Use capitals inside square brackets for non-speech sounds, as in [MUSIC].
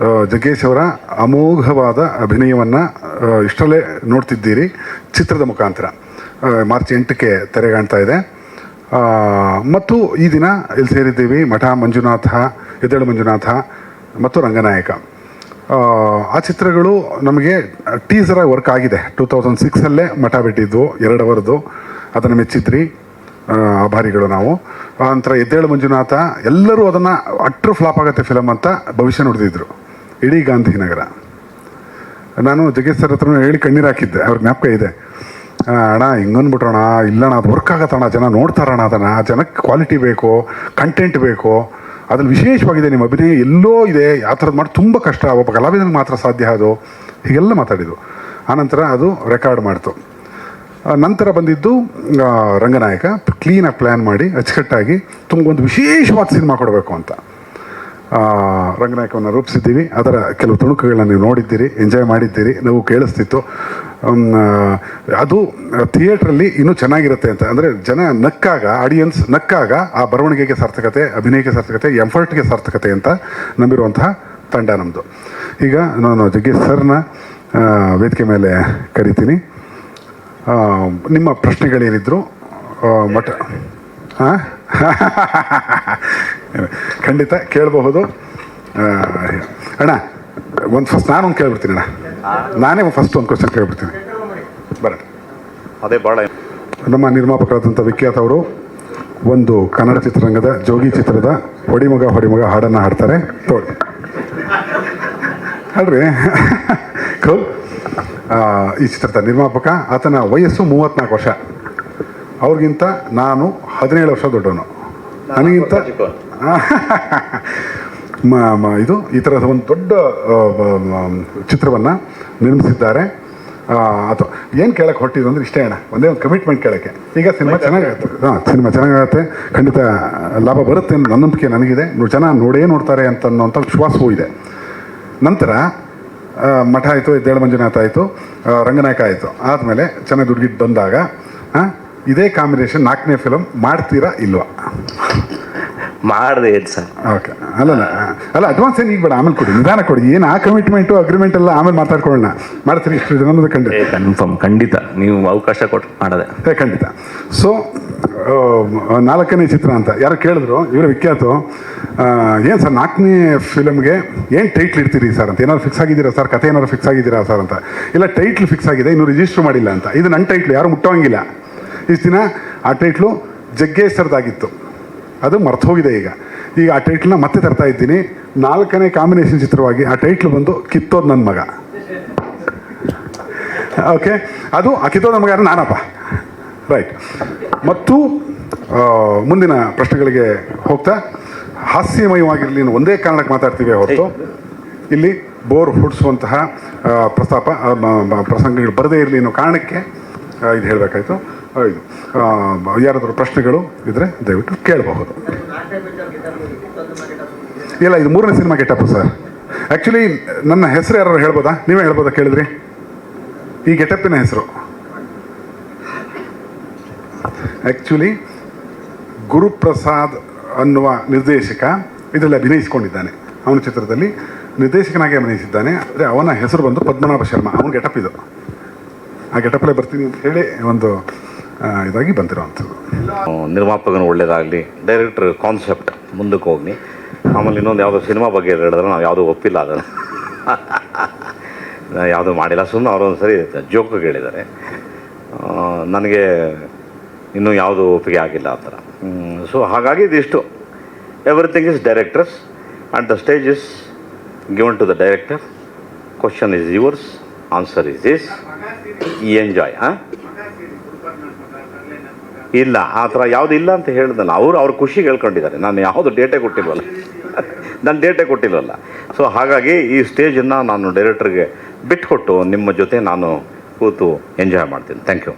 ಜಗ್ಗೇಶ್ ಅವರ ಅಮೋಘವಾದ ಅಭಿನಯವನ್ನು ಇಷ್ಟರಲ್ಲೇ ನೋಡ್ತಿದ್ದೀರಿ ಚಿತ್ರದ ಮುಖಾಂತರ. ಮಾರ್ಚ್ ಎಂಟಕ್ಕೆ ತೆರೆ ಕಾಣ್ತಾ ಇದೆ ಮತ್ತು ಈ ದಿನ ಇಲ್ಲಿ ಸೇರಿದ್ದೀವಿ ಮಠ ಮಂಜುನಾಥ ಎದ್ದೇಳು ಮಂಜುನಾಥ ಮತ್ತು ರಂಗನಾಯಕ. ಆ, ಚಿತ್ರಗಳು ನಮಗೆ ಟೀಸರಾಗಿ ವರ್ಕ್ ಆಗಿದೆ. ಟೂ ತೌಸಂಡ್ ಸಿಕ್ಸಲ್ಲೇ ಮಠ ಬಿಟ್ಟಿದ್ದು ಎರಡು ಅವರ್ದು ಅದನ್ನು ಮೆಚ್ಚಿದ್ರಿ ಆಭಾರಿಗಳು ನಾವು. ಆ ನಂತರ ಎದ್ದೇಳು ಮಂಜುನಾಥ ಎಲ್ಲರೂ ಅದನ್ನು ಅಟ್ರು ಫ್ಲಾಪ್ ಆಗುತ್ತೆ ಫಿಲಮ್ ಅಂತ ಭವಿಷ್ಯ ನುಡಿದಿದ್ರು. ಇಡೀ ಗಾಂಧಿನಗರ. ನಾನು ಜಗೇಶ್ ಸರ್ ಹತ್ರ ಹೇಳಿ ಕಣ್ಣೀರು ಹಾಕಿದ್ದೆ, ಅವ್ರ ಜ್ಞಾಪಕ ಇದೆ. ಅಣ್ಣ ಹಿಂಗನ್ಬಿಟ್ರಣ ಇಲ್ಲಣ್ಣ, ಅದು ವರ್ಕ್ ಆಗತ್ತಣ್ಣ, ಜನ ನೋಡ್ತಾರಣ್ಣ ಅದನ್ನು ಜನಕ್ಕೆ ಕ್ವಾಲಿಟಿ ಬೇಕು ಕಂಟೆಂಟ್ ಬೇಕು, ಅದ್ರಲ್ಲಿ ವಿಶೇಷವಾಗಿದೆ ನಿಮ್ಮ ಅಭಿನಯ, ಎಲ್ಲೋ ಇದೆ, ಆ ಥರದ್ದು ಮಾಡಿ ತುಂಬ ಕಷ್ಟ, ಒಬ್ಬ ಕಲಾವಿದನಿಗೆ ಮಾತ್ರ ಸಾಧ್ಯ ಅದು, ಹೀಗೆಲ್ಲ ಮಾತಾಡಿದ್ದು. ಆನಂತರ ಅದು ರೆಕಾರ್ಡ್ ಮಾಡ್ತು. ನಂತರ ಬಂದಿದ್ದು ರಂಗನಾಯಕ ಕ್ಲೀನಾಗಿ ಪ್ಲ್ಯಾನ್ ಮಾಡಿ, ಅಚ್ಚುಕಟ್ಟಾಗಿ ತುಂಬ ವಿಶೇಷವಾದ ಸಿನಿಮಾ ಕೊಡಬೇಕು ಅಂತ. ರಂಗನಾಯಕವನ್ನು ರೂಪಿಸಿದ್ದೀವಿ. ಅದರ ಕೆಲವು ತುಣುಕುಗಳನ್ನ ನೀವು ನೋಡಿದ್ದೀರಿ ಎಂಜಾಯ್ ಮಾಡಿದ್ದೀರಿ, ನಾವು ಕೇಳಿಸ್ತಿತ್ತು. ಅದು ಥಿಯೇಟ್ರಲ್ಲಿ ಇನ್ನೂ ಚೆನ್ನಾಗಿರುತ್ತೆ ಅಂತ. ಅಂದರೆ ಜನ ನಕ್ಕಾಗ ಆಡಿಯನ್ಸ್ ನಕ್ಕಾಗ ಆ ಬರವಣಿಗೆಗೆ ಸಾರ್ಥಕತೆ, ಅಭಿನಯಕ್ಕೆ ಸಾರ್ಥಕತೆ, ಎಂಫರ್ಟ್ಗೆ ಸಾರ್ಥಕತೆ ಅಂತ ನಂಬಿರುವಂತಹ ತಂಡ ನಮ್ಮದು ಈಗ ನಾನು ಜಗ್ಗೇಶ್ ಸರ್ನ ವೇದಿಕೆ ಮೇಲೆ ಕರಿತೀನಿ. ನಿಮ್ಮ ಪ್ರಶ್ನೆಗಳೇನಿದ್ರು ಮಠ ಹಾಂ [LAUGHS] ಖಂಡಿತ ಕೇಳಬಹುದು. ಅಣ್ಣ ಒಂದು ಫಸ್ಟ್ ನಾನೊಂದು ಕೇಳ್ಬಿಡ್ತೀನಿ ಅಣ್ಣ. ನಾನೇ ಫಸ್ಟ್ ಒಂದು ಕ್ವಶನ್ ಕೇಳ್ಬಿಡ್ತೀನಿ. ಬರ ಅದೇ ಭಾಳ ನಮ್ಮ ನಿರ್ಮಾಪಕರಾದಂಥ ವಿಖ್ಯಾತ್ ಅವರು ಒಂದು ಕನ್ನಡ ಚಿತ್ರರಂಗದ ಜೋಗಿ ಚಿತ್ರದ ಹೊಡಿಮಗ ಹೊಡಿಮಗ ಹಾಡನ್ನು ಹಾಡ್ತಾರೆ. ತೋಳಿ ಅಲ್ರಿ? ಕೌಲ್ ಈ ಚಿತ್ರದ ನಿರ್ಮಾಪಕ ಆತನ ವಯಸ್ಸು ಮೂವತ್ತ್ನಾಲ್ಕು ವರ್ಷ. ಅವ್ರಿಗಿಂತ ನಾನು ಹದಿನೇಳು ವರ್ಷ ದೊಡ್ಡವನು. ನನಗಿಂತ [LAUGHS] ಇದು ಈ ಥರದ ಒಂದು ದೊಡ್ಡ ಚಿತ್ರವನ್ನು ನಿರ್ಮಿಸಿದ್ದಾರೆ. ಅಥವಾ ಏನು ಕೇಳಕ್ಕೆ ಹೊಟ್ಟಿದ್ದು ಅಂದ್ರೆ ಇಷ್ಟೇ ಅಣ್ಣ ಒಂದೇ ಒಂದು ಕಮಿಟ್ಮೆಂಟ್ ಕೇಳಕ್ಕೆ. ಈಗ ಸಿನಿಮಾ ಚೆನ್ನಾಗಾಗುತ್ತೆ ಹಾಂ ಸಿನಿಮಾ ಚೆನ್ನಾಗಾಗುತ್ತೆ ಖಂಡಿತ ಲಾಭ ಬರುತ್ತೆ ಅನ್ನೋ ನನ್ನ ನಂಬಿಕೆ ನನಗಿದೆ. ನೋಡಿ ಜನ ನೋಡೇ ನೋಡ್ತಾರೆ ಅಂತ ಅನ್ನೋಂಥ ವಿಶ್ವಾಸವೂ ಇದೆ. ನಂತರ ಮಠ ಆಯಿತು ಎದ್ದೇಳು ಮಂಜುನಾಥ ಆಯಿತು ರಂಗನಾಯಕ ಆಯಿತು. ಆದಮೇಲೆ ಚೆನ್ನಾಗಿ ದುಡ್ಗಿಟ್ಟು ಬಂದಾಗ ಆ, ಇದೇ ಕಾಂಬಿನೇಷನ್ ನಾಲ್ಕನೇ ಫಿಲಮ್ ಮಾಡ್ತೀರಾ ಇಲ್ವಾ? ಮಾಡಿದೆ ಸರ್. ಓಕೆ ಅಲ್ಲ ಅಲ್ಲ ಅಡ್ವಾನ್ಸ್ ಏನು ಈಗ ಬೇಡ ಆಮೇಲೆ ಕೊಡಿ ನಿಧಾನ ಕೊಡಿ. ಏನು ಆ ಕಮಿಟ್ಮೆಂಟು ಅಗ್ರಿಮೆಂಟ್ ಎಲ್ಲ ಆಮೇಲೆ ಮಾತಾಡ್ಕೊಳ್ಳೋಣ. ಮಾಡ್ತೀರಿ ಇಷ್ಟು ಜನ ಅನ್ನೋದು ಖಂಡಿತ. ಕನ್ಫರ್ಮ್ ಖಂಡಿತ. ನೀವು ಅವಕಾಶ ಕೊಟ್ಟು ಮಾಡದೆ. ಏ ಖಂಡಿತ. ಸೊ ನಾಲ್ಕನೇ ಚಿತ್ರ ಅಂತ. ಯಾರು ಕೇಳಿದ್ರು ಇವರು ವಿಖ್ಯಾತ. ಏನು ಸರ್ ನಾಲ್ಕನೇ ಫಿಲಮ್ಗೆ ಏನು ಟೈಟ್ಲ್ ಇಡ್ತೀರಿ ಸರ್ ಅಂತ? ಏನಾದ್ರು ಫಿಕ್ಸ್ ಆಗಿದ್ದೀರಾ ಸರ್? ಕಥೆ ಏನಾದ್ರು ಫಿಕ್ಸ್ ಆಗಿದ್ದೀರಾ ಸರ್ ಅಂತ? ಇಲ್ಲ ಟೈಟ್ಲ್ ಫಿಕ್ಸ್ ಆಗಿದೆ ಇನ್ನು ರಿಜಿಸ್ಟರ್ ಮಾಡಿಲ್ಲ ಅಂತ. ಇದು ನನ್ನ ಟೈಟ್ಲ್ ಯಾರು ಮುಟ್ಟೋಂಗಿಲ್ಲ. ಇಷ್ಟು ದಿನ ಆ ಟೈಟ್ಲು ಜಗ್ಗೇಶ್ವರದಾಗಿತ್ತು. ಅದು ಮರ್ತೋಗಿದೆ ಈಗ. ಈಗ ಆ ಟೈಟ್ಲನ್ನ ಮತ್ತೆ ತರ್ತಾ ಇದ್ದೀನಿ. ನಾಲ್ಕನೇ ಕಾಂಬಿನೇಷನ್ ಚಿತ್ರವಾಗಿ ಆ ಟೈಟ್ಲು ಬಂದು ಕಿತ್ತೋದು ನನ್ನ ಮಗ. ಓಕೆ ಅದು ಆ ಕಿತ್ತೋದ ಮಗ ನಾನಪ್ಪ. ರೈಟ್ ಮತ್ತು ಮುಂದಿನ ಪ್ರಶ್ನೆಗಳಿಗೆ ಹೋಗ್ತಾ, ಹಾಸ್ಯಮಯವಾಗಿರಲಿ ಒಂದೇ ಕಾರಣಕ್ಕೆ ಮಾತಾಡ್ತೀವಿ ಹೊರತು. ಇಲ್ಲಿ ಬೋರ್ ಹುಡ್ಸುವಂತಹ ಪ್ರಸ್ತಾಪ ಪ್ರಸಂಗಗಳು ಬರದೇ ಇರಲಿ ಅನ್ನೋ ಕಾರಣಕ್ಕೆ ಇದು ಹೇಳಬೇಕಾಯ್ತು. ಇದು ಯಾರಾದರೂ ಪ್ರಶ್ನೆಗಳು ಇದ್ದರೆ ದಯವಿಟ್ಟು ಕೇಳಬಹುದು. ಇಲ್ಲ, ಇದು ಮೂರನೇ ಸಿನಿಮಾ ಗೆಟಪ್ಪು ಸರ್. ಆ್ಯಕ್ಚುಲಿ ನನ್ನ ಹೆಸರು ಯಾರು ಹೇಳ್ಬೋದಾ? ನೀವೇ ಹೇಳ್ಬೋದಾ ಕೇಳಿದ್ರಿ? ಈ ಗೆಟಪ್ಪಿನ ಹೆಸರು. ಆ್ಯಕ್ಚುಲಿ ಗುರುಪ್ರಸಾದ್ ಅನ್ನುವ ನಿರ್ದೇಶಕ ಇದರಲ್ಲಿ ಅಭಿನಯಿಸಿಕೊಂಡಿದ್ದಾನೆ. ಅವನ ಚಿತ್ರದಲ್ಲಿ ನಿರ್ದೇಶಕನಾಗಿ ಅಭಿನಯಿಸಿದ್ದಾನೆ. ಅಂದರೆ ಅವನ ಹೆಸರು ಬಂದು ಪದ್ಮನಾಭ ಶರ್ಮಾ. ಅವನ ಗೆಟಪ್ ಇದು. ಆ ಗೆಟಪ್ಲೆ ಬರ್ತೀನಿ ಅಂತ ಹೇಳಿ ಒಂದು ಇದಾಗಿ ಬಂದಿರೋವಂಥದ್ದು. ನಿರ್ಮಾಪಕನ ಒಳ್ಳೇದಾಗಲಿ, ಡೈರೆಕ್ಟರ್ ಕಾನ್ಸೆಪ್ಟ್ ಮುಂದಕ್ಕೆ ಹೋಗಿ ಆಮೇಲೆ ಇನ್ನೊಂದು ಯಾವುದೋ ಸಿನಿಮಾ ಬಗ್ಗೆ ಹೇಳಿದ್ರೆ ನಾವು ಯಾವುದೂ ಒಪ್ಪಿಲ್ಲ ಅದನ್ನು. ಯಾವುದೂ ಮಾಡಿಲ್ಲ. ಸುಮ್ಮನೆ ಅವರೊಂದು ಸರಿ ಜೋಕು ಹೇಳಿದ್ದಾರೆ. ನನಗೆ ಇನ್ನೂ ಯಾವುದು ಒಪ್ಪಿಗೆ ಆಗಿಲ್ಲ ಆ ಥರ. ಸೊ ಹಾಗಾಗಿ ಇದಿಷ್ಟು. Everything is directors and the stage is given to the director question is yours answer is this enjoy ಹಾಂ ಇಲ್ಲ, ಆ ಥರ ಯಾವುದು ಇಲ್ಲ ಅಂತ ಹೇಳಿದಲ್ಲ. ಅವರು ಅವ್ರ ಖುಷಿಗೆ ಹೇಳ್ಕೊಂಡಿದ್ದಾರೆ. ನಾನು ಯಾವುದು ಡೇಟೇ ಕೊಟ್ಟಿಲ್ವಲ್ಲ. [LAUGHS] ನಾನು ಡೇಟೇ ಕೊಟ್ಟಿಲ್ವಲ್ಲ. ಸೊ ಹಾಗಾಗಿ ಈ ಸ್ಟೇಜನ್ನು ನಾನು ಡೈರೆಕ್ಟ್ರಿಗೆ ಬಿಟ್ಕೊಟ್ಟು ನಿಮ್ಮ ಜೊತೆ ನಾನು ಕೂತು ಎಂಜಾಯ್ ಮಾಡ್ತೀನಿ. Thank you